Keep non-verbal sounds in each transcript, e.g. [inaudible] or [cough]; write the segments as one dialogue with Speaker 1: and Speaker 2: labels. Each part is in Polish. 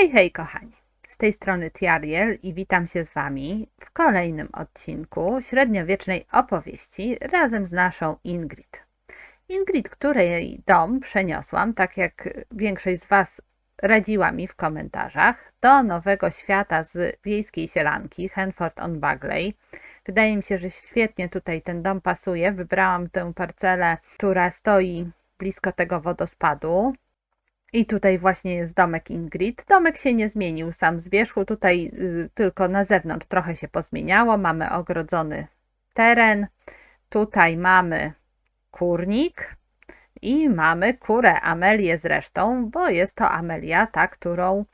Speaker 1: Hej, hej, kochani. Z tej strony Tiariel i witam się z Wami w kolejnym odcinku średniowiecznej opowieści razem z naszą Ingrid. Ingrid, której dom przeniosłam, tak jak większość z Was radziła mi w komentarzach, do nowego świata z wiejskiej sielanki Henford on Bagley. Wydaje mi się, że świetnie tutaj ten dom pasuje. Wybrałam tę parcelę, która stoi blisko tego wodospadu. I tutaj właśnie jest domek Ingrid. Domek się nie zmienił sam z wierzchu, tutaj y, tylko na zewnątrz trochę się pozmieniało. Mamy ogrodzony teren, tutaj mamy kurnik i mamy kurę Amelię zresztą, bo jest to Amelia, ta, którą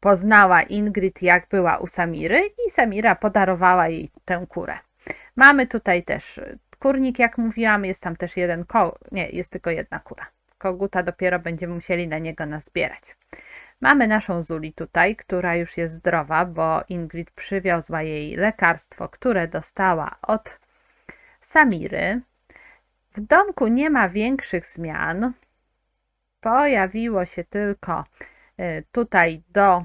Speaker 1: poznała Ingrid jak była u Samiry i Samira podarowała jej tę kurę. Mamy tutaj też kurnik, jak mówiłam, jest tam też jeden ko... nie, jest tylko jedna kura koguta dopiero będziemy musieli na niego nazbierać. Mamy naszą Zuli tutaj, która już jest zdrowa, bo Ingrid przywiozła jej lekarstwo, które dostała od Samiry. W domku nie ma większych zmian. Pojawiło się tylko y, tutaj do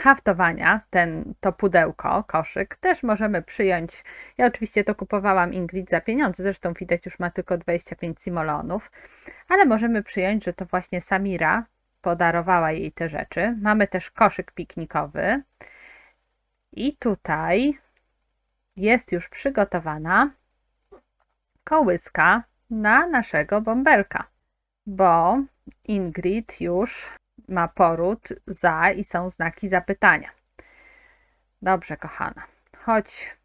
Speaker 1: haftowania ten, to pudełko, koszyk, też możemy przyjąć. Ja oczywiście to kupowałam Ingrid za pieniądze, zresztą widać już ma tylko 25 simolonów, ale możemy przyjąć, że to właśnie Samira podarowała jej te rzeczy. Mamy też koszyk piknikowy i tutaj jest już przygotowana kołyska na naszego bąbelka, bo Ingrid już ma poród za i są znaki zapytania. Dobrze, kochana, chodź,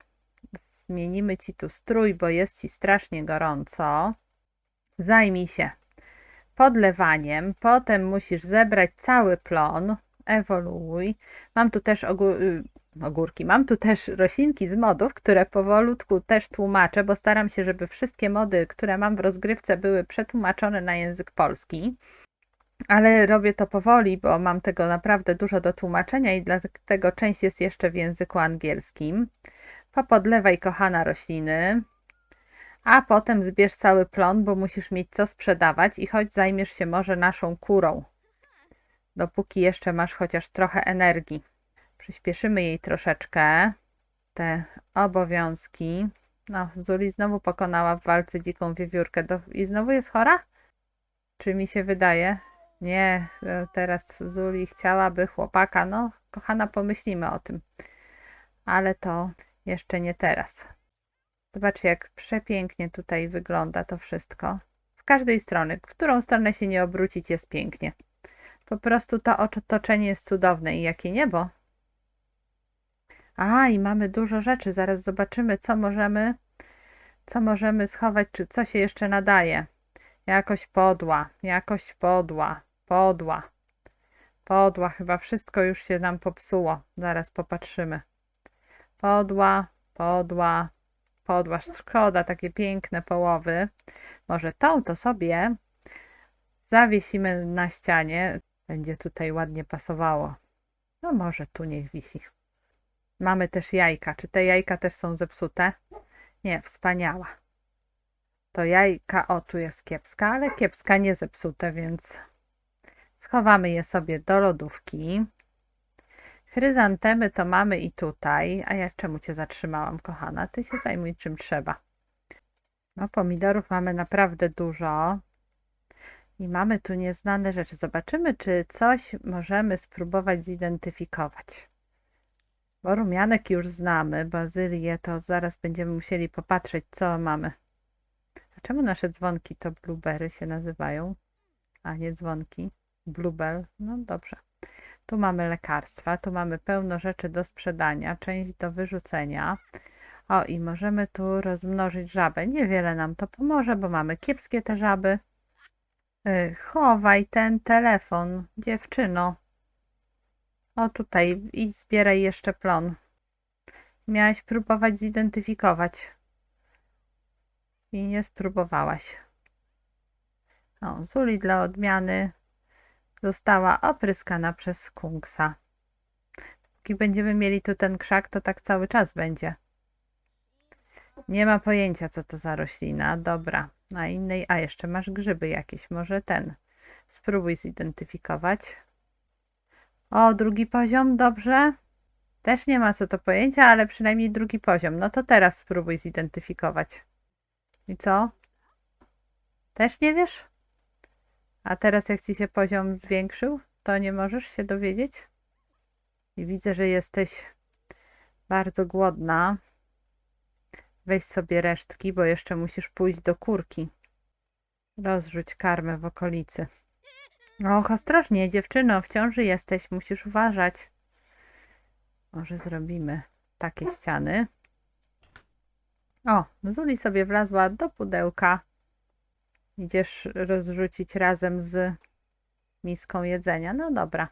Speaker 1: zmienimy ci tu strój, bo jest ci strasznie gorąco. Zajmij się podlewaniem, potem musisz zebrać cały plon, ewoluuj. Mam tu też y, ogórki, mam tu też roślinki z modów, które powolutku też tłumaczę, bo staram się, żeby wszystkie mody, które mam w rozgrywce były przetłumaczone na język polski ale robię to powoli, bo mam tego naprawdę dużo do tłumaczenia i dlatego część jest jeszcze w języku angielskim. Popodlewaj, kochana, rośliny, a potem zbierz cały plon, bo musisz mieć co sprzedawać i choć zajmiesz się może naszą kurą, dopóki jeszcze masz chociaż trochę energii. Przyspieszymy jej troszeczkę te obowiązki. No, Zuli znowu pokonała w walce dziką wiewiórkę Do... i znowu jest chora? Czy mi się wydaje? Nie, e, teraz Zuli chciałaby chłopaka. No, kochana, pomyślimy o tym. Ale to jeszcze nie teraz. Zobaczcie, jak przepięknie tutaj wygląda to wszystko. Z każdej strony, w którą stronę się nie obrócić, jest pięknie. Po prostu to otoczenie jest cudowne i jakie niebo. A, i mamy dużo rzeczy. Zaraz zobaczymy, co możemy, co możemy schować, czy co się jeszcze nadaje. Jakoś podła, jakoś podła, podła. Podła, chyba wszystko już się nam popsuło. Zaraz popatrzymy. Podła, podła, podła. Szkoda, takie piękne połowy. Może tą to sobie zawiesimy na ścianie. Będzie tutaj ładnie pasowało. No może tu niech wisi. Mamy też jajka. Czy te jajka też są zepsute? Nie, wspaniała. To jajka, o tu jest kiepska, ale kiepska nie zepsute, więc schowamy je sobie do lodówki. Chryzantemy to mamy i tutaj. A ja czemu Cię zatrzymałam, kochana? Ty się zajmuj czym trzeba. No, pomidorów mamy naprawdę dużo. I mamy tu nieznane rzeczy. Zobaczymy, czy coś możemy spróbować zidentyfikować. Bo rumianek już znamy, bazylię to zaraz będziemy musieli popatrzeć, co mamy. Czemu nasze dzwonki to blueberry się nazywają? A nie dzwonki. Bluebell. No dobrze. Tu mamy lekarstwa, tu mamy pełno rzeczy do sprzedania, część do wyrzucenia. O, i możemy tu rozmnożyć żabę. Niewiele nam to pomoże, bo mamy kiepskie te żaby. Yy, chowaj ten telefon, dziewczyno. O, tutaj idź zbieraj jeszcze plon. Miałaś próbować zidentyfikować i nie spróbowałaś. O, Zuli dla odmiany została opryskana przez skunksa. Póki będziemy mieli tu ten krzak, to tak cały czas będzie. Nie ma pojęcia, co to za roślina. Dobra, na innej. A jeszcze masz grzyby jakieś. Może ten. Spróbuj zidentyfikować. O, drugi poziom, dobrze. Też nie ma co to pojęcia, ale przynajmniej drugi poziom. No to teraz spróbuj zidentyfikować. I co? Też nie wiesz? A teraz jak ci się poziom zwiększył, to nie możesz się dowiedzieć? I widzę, że jesteś bardzo głodna. Weź sobie resztki, bo jeszcze musisz pójść do kurki. Rozrzuć karmę w okolicy. Och, ostrożnie, dziewczyno, w ciąży jesteś, musisz uważać. Może zrobimy takie ściany. O, Zuli sobie wlazła do pudełka. Idziesz rozrzucić razem z miską jedzenia. No dobra.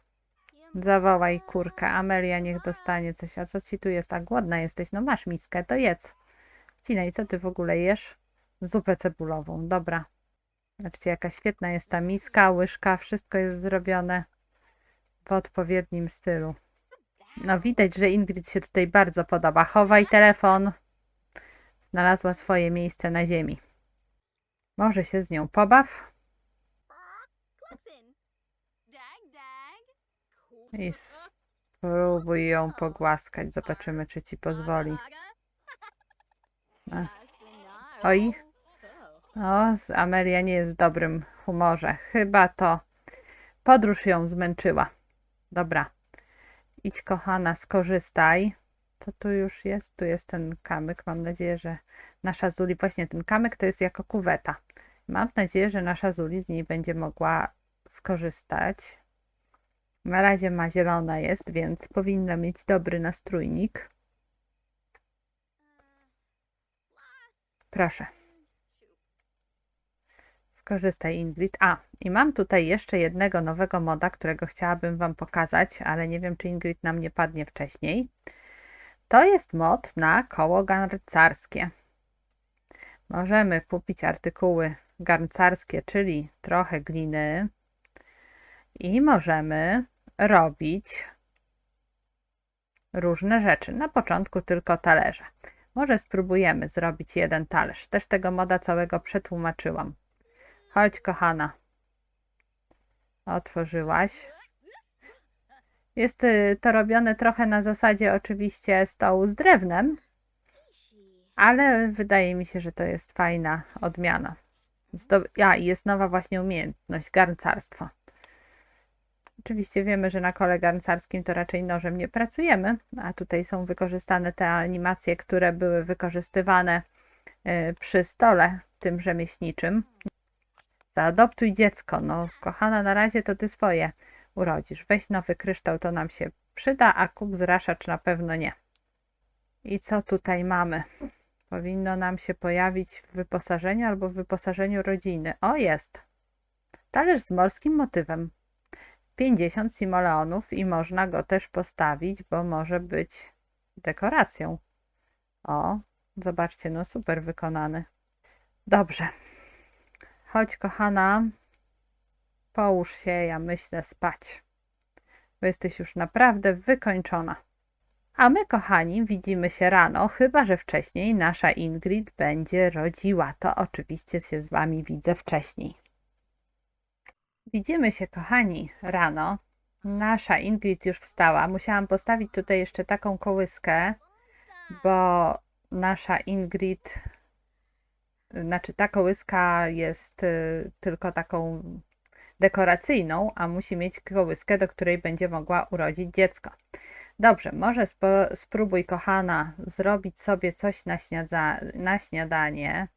Speaker 1: Zawołaj kurkę. Amelia niech dostanie coś. A co ci tu jest? A głodna jesteś? No masz miskę, to jedz. Cinaj, co ty w ogóle jesz? Zupę cebulową. Dobra. Zobaczcie, jaka świetna jest ta miska, łyżka. Wszystko jest zrobione w odpowiednim stylu. No widać, że Ingrid się tutaj bardzo podoba. Chowaj telefon. Znalazła swoje miejsce na ziemi. Może się z nią pobaw i spróbuj ją pogłaskać. Zobaczymy, czy ci pozwoli. [laughs] Oj. O, Amelia nie jest w dobrym humorze. Chyba to podróż ją zmęczyła. Dobra. Idź, kochana, skorzystaj. Co tu już jest? Tu jest ten kamyk. Mam nadzieję, że nasza Zuli, właśnie ten kamyk to jest jako kuweta. Mam nadzieję, że nasza Zuli z niej będzie mogła skorzystać. Na razie ma zielona jest, więc powinna mieć dobry nastrójnik. Proszę. Skorzystaj, Ingrid. A, i mam tutaj jeszcze jednego nowego moda, którego chciałabym Wam pokazać, ale nie wiem, czy Ingrid nam nie padnie wcześniej. To jest mod na koło garncarskie. Możemy kupić artykuły garncarskie, czyli trochę gliny i możemy robić różne rzeczy. Na początku tylko talerze. Może spróbujemy zrobić jeden talerz. Też tego moda całego przetłumaczyłam. Chodź, kochana. Otworzyłaś. Jest y, to robione trochę na zasadzie oczywiście stołu z drewnem, ale wydaje mi się, że to jest fajna odmiana. Zdo- A, i jest nowa właśnie umiejętność, garncarstwo. Oczywiście wiemy, że na kole garncarskim to raczej nożem nie pracujemy, a tutaj są wykorzystane te animacje, które były wykorzystywane y, przy stole tym rzemieślniczym. Zaadoptuj dziecko. No, kochana, na razie to ty swoje urodzisz. Weź nowy kryształ, to nam się przyda, a kup zraszacz na pewno nie. I co tutaj mamy? Powinno nam się pojawić w wyposażeniu albo w wyposażeniu rodziny. O, jest. Talerz z morskim motywem. 50 simoleonów i można go też postawić, bo może być dekoracją. O, zobaczcie, no super wykonany. Dobrze. Chodź, kochana. Połóż się, ja myślę, spać. Bo jesteś już naprawdę wykończona. A my, kochani, widzimy się rano, chyba że wcześniej nasza Ingrid będzie rodziła. To oczywiście się z Wami widzę wcześniej. Widzimy się, kochani, rano. Nasza Ingrid już wstała. Musiałam postawić tutaj jeszcze taką kołyskę, bo nasza Ingrid, znaczy ta kołyska jest y, tylko taką dekoracyjną, a musi mieć kołyskę, do której będzie mogła urodzić dziecko. Dobrze, może spróbuj, kochana, zrobić sobie coś na, na śniadanie.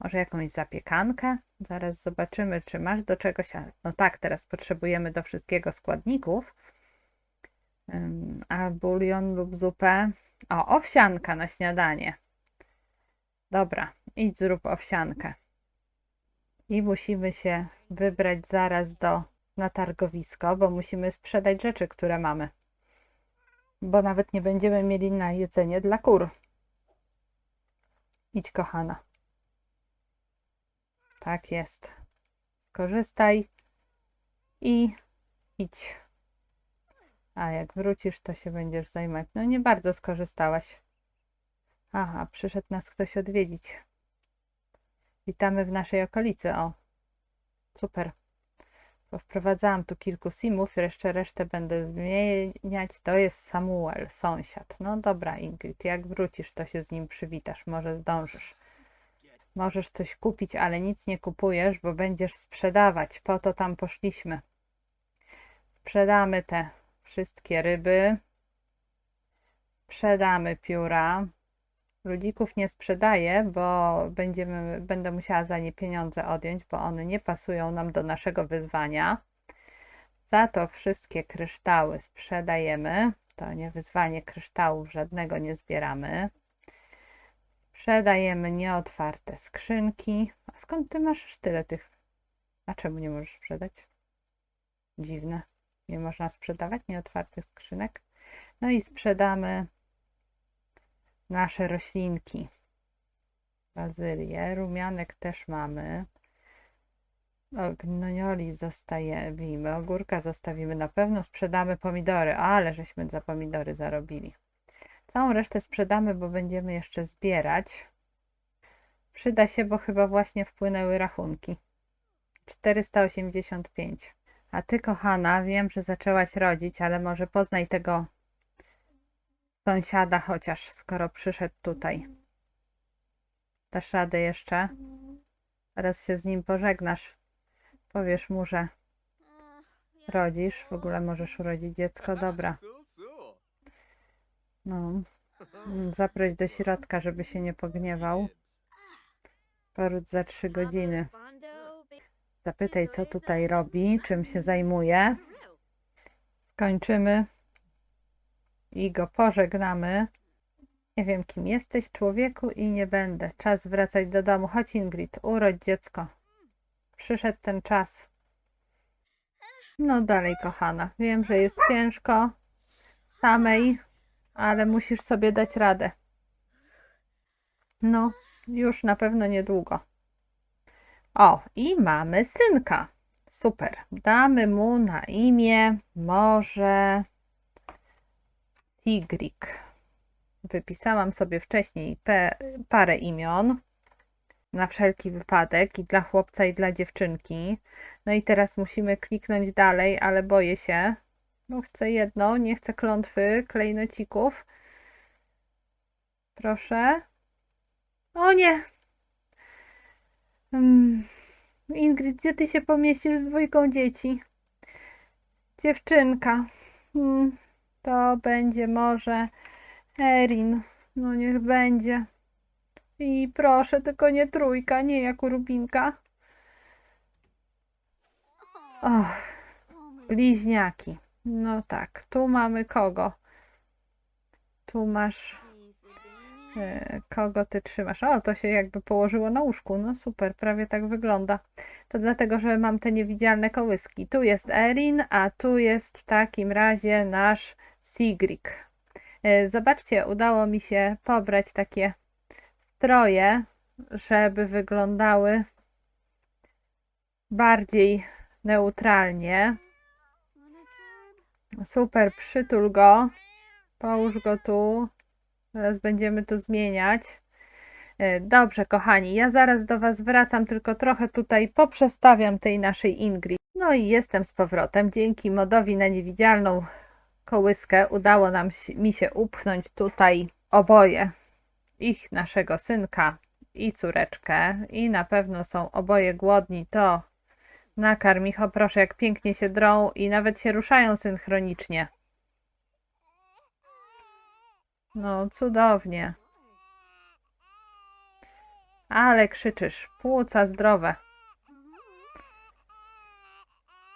Speaker 1: Może jakąś zapiekankę? Zaraz zobaczymy, czy masz do czegoś. No tak, teraz potrzebujemy do wszystkiego składników. A bulion lub zupę. O, owsianka na śniadanie. Dobra, idź zrób owsiankę. I musimy się wybrać zaraz do na targowisko, bo musimy sprzedać rzeczy, które mamy. Bo nawet nie będziemy mieli na jedzenie dla kur. Idź, kochana. Tak jest. Skorzystaj i idź. A jak wrócisz, to się będziesz zajmować. No nie bardzo skorzystałaś. Aha, przyszedł nas ktoś odwiedzić. Witamy w naszej okolicy. O, super. Wprowadzałam tu kilku simów, jeszcze resztę będę zmieniać. To jest Samuel, sąsiad. No dobra, Ingrid, jak wrócisz, to się z nim przywitasz. Może zdążysz. Możesz coś kupić, ale nic nie kupujesz, bo będziesz sprzedawać. Po to tam poszliśmy. Sprzedamy te wszystkie ryby. Sprzedamy pióra. Ludzików nie sprzedaję, bo będziemy, będę musiała za nie pieniądze odjąć, bo one nie pasują nam do naszego wyzwania. Za to wszystkie kryształy sprzedajemy. To nie wyzwanie kryształów, żadnego nie zbieramy. Sprzedajemy nieotwarte skrzynki. A skąd ty masz tyle tych? A czemu nie możesz sprzedać? Dziwne. Nie można sprzedawać nieotwartych skrzynek. No i sprzedamy nasze roślinki. Bazylię, rumianek też mamy. Gnonioli zostawimy, ogórka zostawimy na pewno, sprzedamy pomidory, ale żeśmy za pomidory zarobili. Całą resztę sprzedamy, bo będziemy jeszcze zbierać. Przyda się, bo chyba właśnie wpłynęły rachunki. 485. A ty, kochana, wiem, że zaczęłaś rodzić, ale może poznaj tego sąsiada chociaż, skoro przyszedł tutaj. Dasz radę jeszcze? Teraz się z nim pożegnasz. Powiesz mu, że rodzisz. W ogóle możesz urodzić dziecko. Dobra. No. Zaproś do środka, żeby się nie pogniewał. Poród za trzy godziny. Zapytaj, co tutaj robi, czym się zajmuje. Skończymy i go pożegnamy. Nie wiem, kim jesteś, człowieku, i nie będę. Czas wracać do domu. Chodź, Ingrid, urodź dziecko. Przyszedł ten czas. No dalej, kochana. Wiem, że jest ciężko samej, ale musisz sobie dać radę. No, już na pewno niedługo. O, i mamy synka. Super. Damy mu na imię może Tigrik. Wypisałam sobie wcześniej parę imion na wszelki wypadek i dla chłopca i dla dziewczynki. No i teraz musimy kliknąć dalej, ale boję się. No chcę jedno, nie chcę klątwy klejnocików. Proszę. O nie! Hmm. Ingrid, gdzie ty się pomieścisz z dwójką dzieci? Dziewczynka. Hmm. To będzie może Erin. No niech będzie. I proszę, tylko nie trójka, nie jak u Rubinka. Och, bliźniaki. No tak, tu mamy kogo? Tu masz... E, kogo ty trzymasz? O, to się jakby położyło na łóżku. No super, prawie tak wygląda. To dlatego, że mam te niewidzialne kołyski. Tu jest Erin, a tu jest w takim razie nasz Sigrik. E, zobaczcie, udało mi się pobrać takie stroje, żeby wyglądały bardziej neutralnie. Super, przytul go. Połóż go tu. Teraz będziemy to zmieniać. E, Dobrze, kochani, ja zaraz do Was wracam, tylko trochę tutaj poprzestawiam tej naszej Ingrid. No i jestem z powrotem. Dzięki modowi na niewidzialną kołyskę udało nam mi się upchnąć tutaj oboje. Ich, naszego synka i córeczkę. I na pewno są oboje głodni. To nakarm ich, o proszę, jak pięknie się drą i nawet się ruszają synchronicznie. No, cudownie. Ale krzyczysz, płuca zdrowe.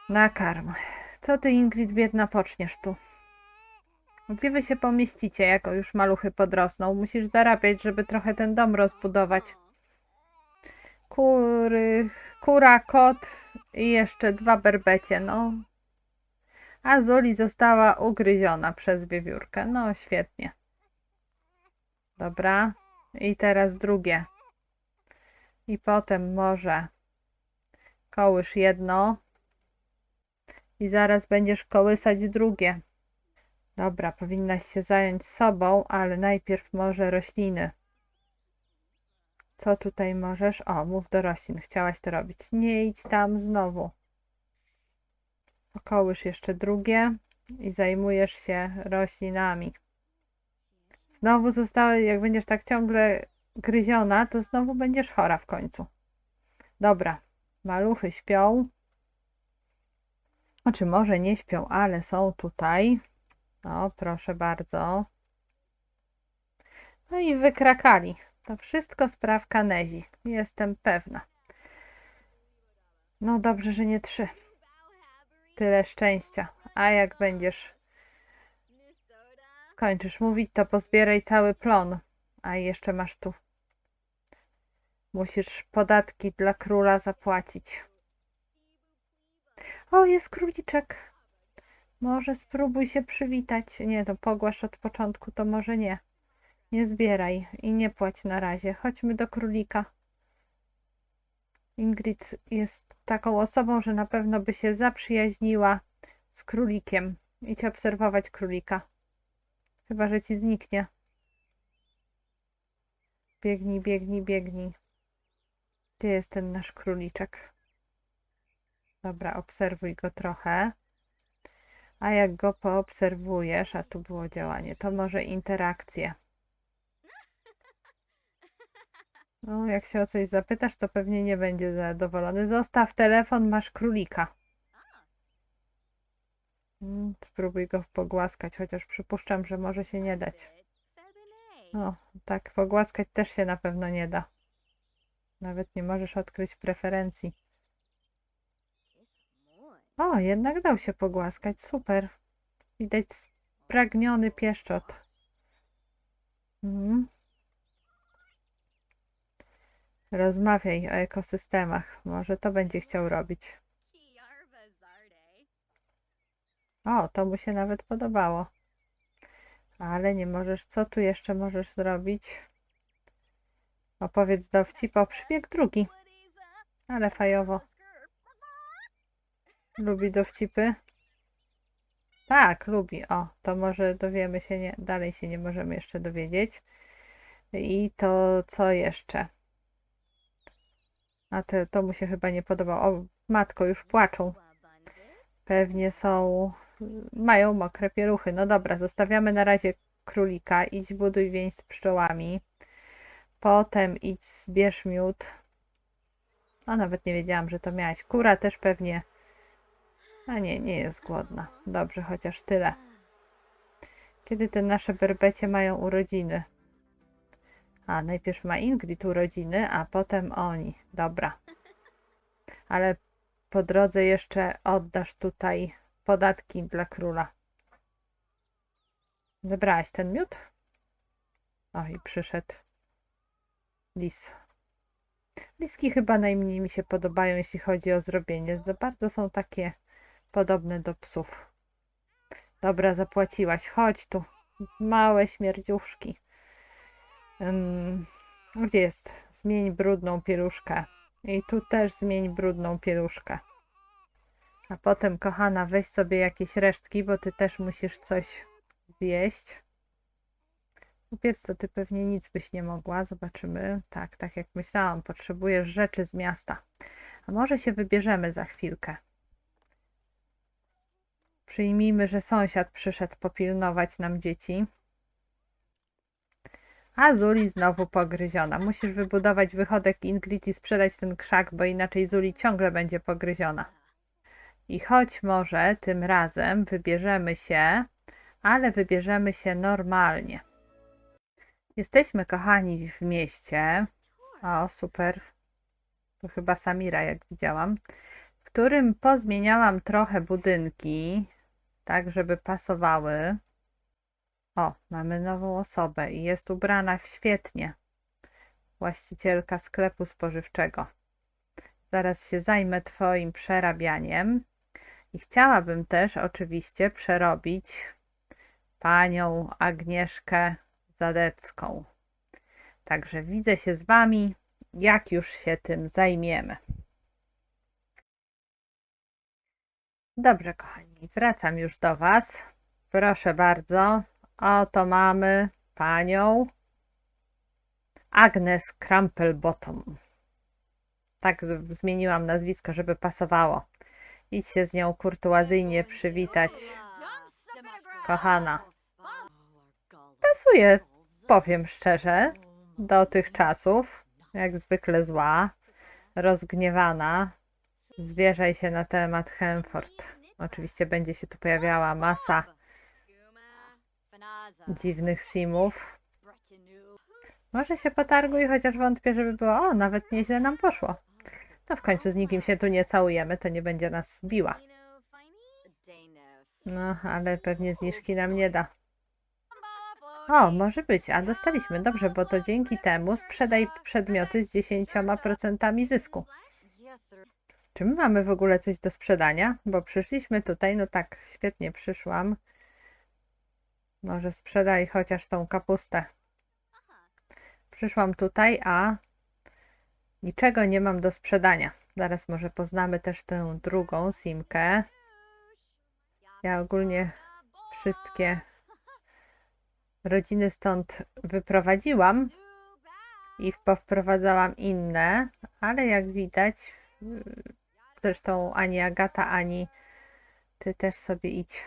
Speaker 1: Nakarm. Co ty, Ingrid, biedna, poczniesz tu? Gdzie wy się pomieścicie, jako już maluchy podrosną? Musisz zarabiać, żeby trochę ten dom rozbudować. Kury, kura, kot i jeszcze dwa berbecie, no. A Zuli została ugryziona przez wiewiórkę. No, świetnie. Dobra. I teraz drugie. I potem może kołysz jedno. I zaraz będziesz kołysać drugie. Dobra, powinnaś się zająć sobą, ale najpierw może rośliny. Co tutaj możesz? O, mów do roślin. Chciałaś to robić. Nie idź tam znowu. Pokołysz jeszcze drugie i zajmujesz się roślinami. Znowu zostały, jak będziesz tak ciągle gryziona, to znowu będziesz chora w końcu. Dobra, maluchy śpią. Znaczy, może nie śpią, ale są tutaj. O, proszę bardzo. No i wykrakali. To wszystko sprawka Nezi. Jestem pewna. No dobrze, że nie trzy. Tyle szczęścia. A jak będziesz skończysz mówić, to pozbieraj cały plon. A jeszcze masz tu. Musisz podatki dla króla zapłacić. O, jest króliczek. Może spróbuj się przywitać. Nie, no pogłasz od początku, to może nie. Nie zbieraj i nie płać na razie. Chodźmy do królika. Ingrid jest taką osobą, że na pewno by się zaprzyjaźniła z królikiem. Idź obserwować królika. Chyba, że ci zniknie. Biegnij, biegnij, biegnij. Gdzie jest ten nasz króliczek? Dobra, obserwuj go trochę. A jak go poobserwujesz, a tu było działanie, to może interakcje. No, jak się o coś zapytasz, to pewnie nie będzie zadowolony. Zostaw telefon, masz królika. Mm, Spróbuj go pogłaskać, chociaż przypuszczam, że może się nie dać. O, tak, pogłaskać też się na pewno nie da. Nawet nie możesz odkryć preferencji. O, jednak dał się pogłaskać, super. Widać spragniony pieszczot. Mhm. Rozmawiaj o ekosystemach. Może to będzie chciał robić. O, to mu się nawet podobało. Ale nie możesz. Co tu jeszcze możesz zrobić? Opowiedz dowcip. O, przybieg drugi. Ale fajowo. Lubi dowcipy? Tak, lubi. O, to może dowiemy się, nie, dalej się nie możemy jeszcze dowiedzieć. I to co jeszcze? A to, to mu się chyba nie podobało. O, matko, już płaczą. Pewnie są, mają mokre pieluchy. No dobra, zostawiamy na razie królika. Idź buduj więź z pszczołami. Potem idź zbierz miód. O, nawet nie wiedziałam, że to miałaś. Kura też pewnie. A nie, nie jest głodna. Dobrze, chociaż tyle. Kiedy te nasze berbecie mają urodziny? A, najpierw ma Ingrid urodziny, a potem oni. Dobra. Ale po drodze jeszcze oddasz tutaj podatki dla króla. Zebrałaś ten miód? O, i przyszedł lis. Liski chyba najmniej mi się podobają, jeśli chodzi o zrobienie. Za bardzo są takie podobne do psów. Dobra, zapłaciłaś. Chodź tu. Małe śmierdziuszki. Ym, gdzie jest? Zmień brudną pieluszkę. I tu też zmień brudną pieluszkę. A potem, kochana, weź sobie jakieś resztki, bo ty też musisz coś zjeść. Upiec to ty pewnie nic byś nie mogła. Zobaczymy. Tak, tak jak myślałam, potrzebujesz rzeczy z miasta. A może się wybierzemy za chwilkę. Przyjmijmy, że sąsiad przyszedł popilnować nam dzieci. A Zuli znowu pogryziona. Musisz wybudować wychodek Ingrid i sprzedać ten krzak, bo inaczej Zuli ciągle będzie pogryziona. I choć może tym razem wybierzemy się, ale wybierzemy się normalnie. Jesteśmy, kochani, w mieście. O, super. To chyba Samira, jak widziałam. W którym pozmieniałam trochę budynki, tak żeby pasowały. O, mamy nową osobę i jest ubrana świetnie. Właścicielka sklepu spożywczego. Zaraz się zajmę Twoim przerabianiem. I chciałabym też oczywiście przerobić panią Agnieszkę Zadecką. Także widzę się z Wami, jak już się tym zajmiemy. Dobrze, kochani, wracam już do Was. Proszę bardzo, oto mamy panią Agnes Crampelbottom. Tak zmieniłam nazwisko, żeby pasowało. Idź się z nią kurtuazyjnie przywitać. Kochana. Pasuje, powiem szczerze, do tych czasów. Jak zwykle zła, rozgniewana. Zwierzaj się na temat Hemford. Oczywiście będzie się tu pojawiała masa dziwnych simów. Może się potarguj, chociaż wątpię, żeby było. O, nawet nieźle nam poszło. No w końcu z nikim się tu nie całujemy, to nie będzie nas biła. No, ale pewnie zniżki nam nie da. O, może być, a dostaliśmy. Dobrze, bo to dzięki temu sprzedaj przedmioty z 10% zysku. Czy my mamy w ogóle coś do sprzedania? Bo przyszliśmy tutaj, no tak, świetnie przyszłam. Może sprzedaj chociaż tą kapustę. Przyszłam tutaj, a niczego nie mam do sprzedania. Zaraz może poznamy też tę drugą simkę. Ja ogólnie wszystkie rodziny stąd wyprowadziłam i powprowadzałam inne, ale jak widać, zresztą ani Agata, ani ty też sobie idź.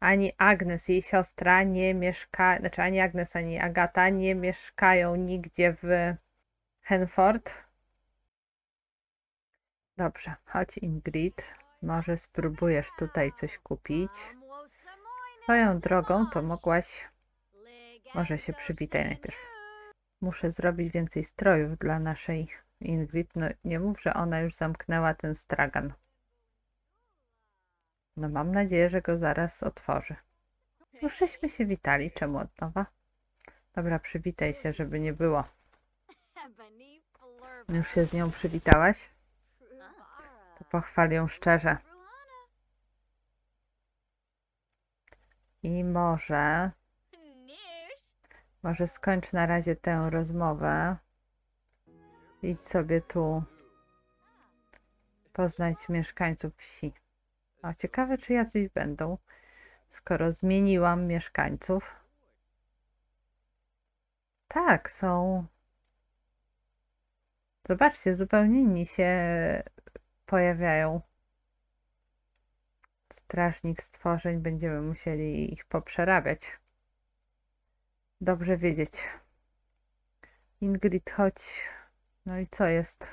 Speaker 1: Ani Agnes, jej siostra, nie mieszka, znaczy ani Agnes, ani Agata nie mieszkają nigdzie w Henford. Dobrze, chodź Ingrid. Może spróbujesz tutaj coś kupić. Swoją drogą to mogłaś. Może się przywitaj najpierw. Muszę zrobić więcej strojów dla naszej Ingrid. No nie mów, że ona już zamknęła ten stragan. No mam nadzieję, że go zaraz otworzy. Już żeśmy się witali. Czemu od nowa? Dobra, przywitaj się, żeby nie było. Już się z nią przywitałaś? To pochwal ją szczerze. I może, może skończ na razie tę rozmowę. Idź sobie tu poznać mieszkańców wsi. O, ciekawe, czy jacyś będą, skoro zmieniłam mieszkańców. Tak, są. Zobaczcie, zupełnie inni się pojawiają. Strażnik stworzeń, będziemy musieli ich poprzerabiać. Dobrze wiedzieć. Ingrid, chodź. No i co jest?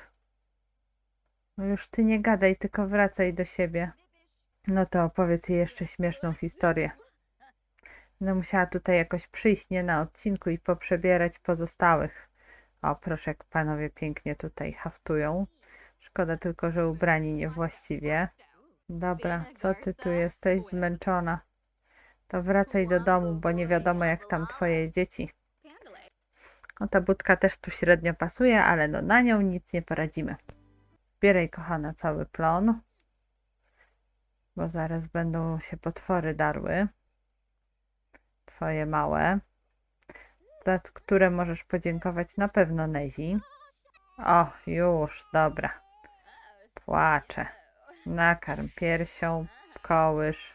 Speaker 1: No już ty nie gadaj, tylko wracaj do siebie. No to opowiedz jej jeszcze śmieszną historię. No musiała tutaj jakoś przyjść, nie na odcinku i poprzebierać pozostałych. O, proszę, jak panowie pięknie tutaj haftują. Szkoda tylko, że ubrani niewłaściwie. Dobra, co ty tu jesteś zmęczona? To wracaj do domu, bo nie wiadomo jak tam twoje dzieci. No ta budka też tu średnio pasuje, ale no na nią nic nie poradzimy. Zbieraj, kochana, cały plon, bo zaraz będą się potwory darły. Twoje małe, za które możesz podziękować na pewno Nezi. O, już, dobra. Płacze. Nakarm piersią, kołysz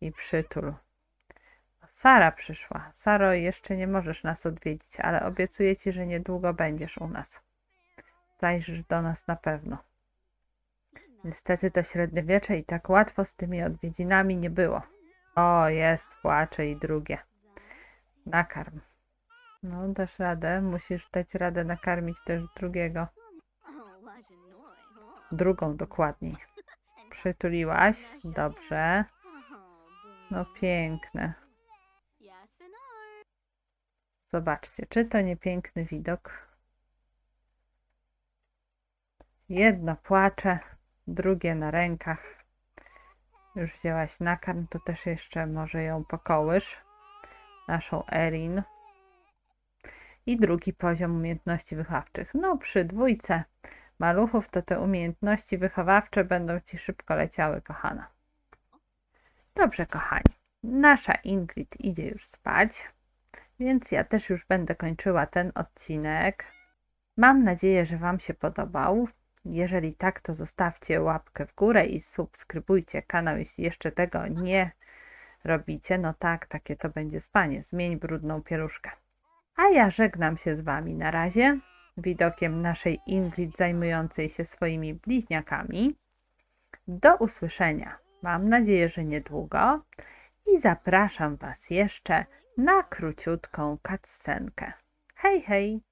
Speaker 1: i przytul. Sara przyszła. Saro, jeszcze nie możesz nas odwiedzić, ale obiecuję ci, że niedługo będziesz u nas. Zajrzysz do nas na pewno. Niestety to średniowiecze i tak łatwo z tymi odwiedzinami nie było. O, jest, płacze i drugie. Nakarm. No, dasz radę. Musisz dać radę nakarmić też drugiego. Drugą dokładniej. Przytuliłaś? Dobrze. No piękne. Zobaczcie, czy to nie piękny widok? Jedno płacze, drugie na rękach. Już wzięłaś nakarm, to też jeszcze może ją pokołysz. Naszą Erin. I drugi poziom umiejętności wychowawczych. No, przy dwójce maluchów to te umiejętności wychowawcze będą ci szybko leciały, kochana. Dobrze, kochani. Nasza Ingrid idzie już spać, więc ja też już będę kończyła ten odcinek. Mam nadzieję, że Wam się podobał. Jeżeli tak, to zostawcie łapkę w górę i subskrybujcie kanał, jeśli jeszcze tego nie robicie. No tak, takie to będzie spanie. Zmień brudną pieluszkę. A ja żegnam się z Wami na razie widokiem naszej Ingrid zajmującej się swoimi bliźniakami. Do usłyszenia. Mam nadzieję, że niedługo. I zapraszam Was jeszcze na króciutką cutscenkę. Hej, hej!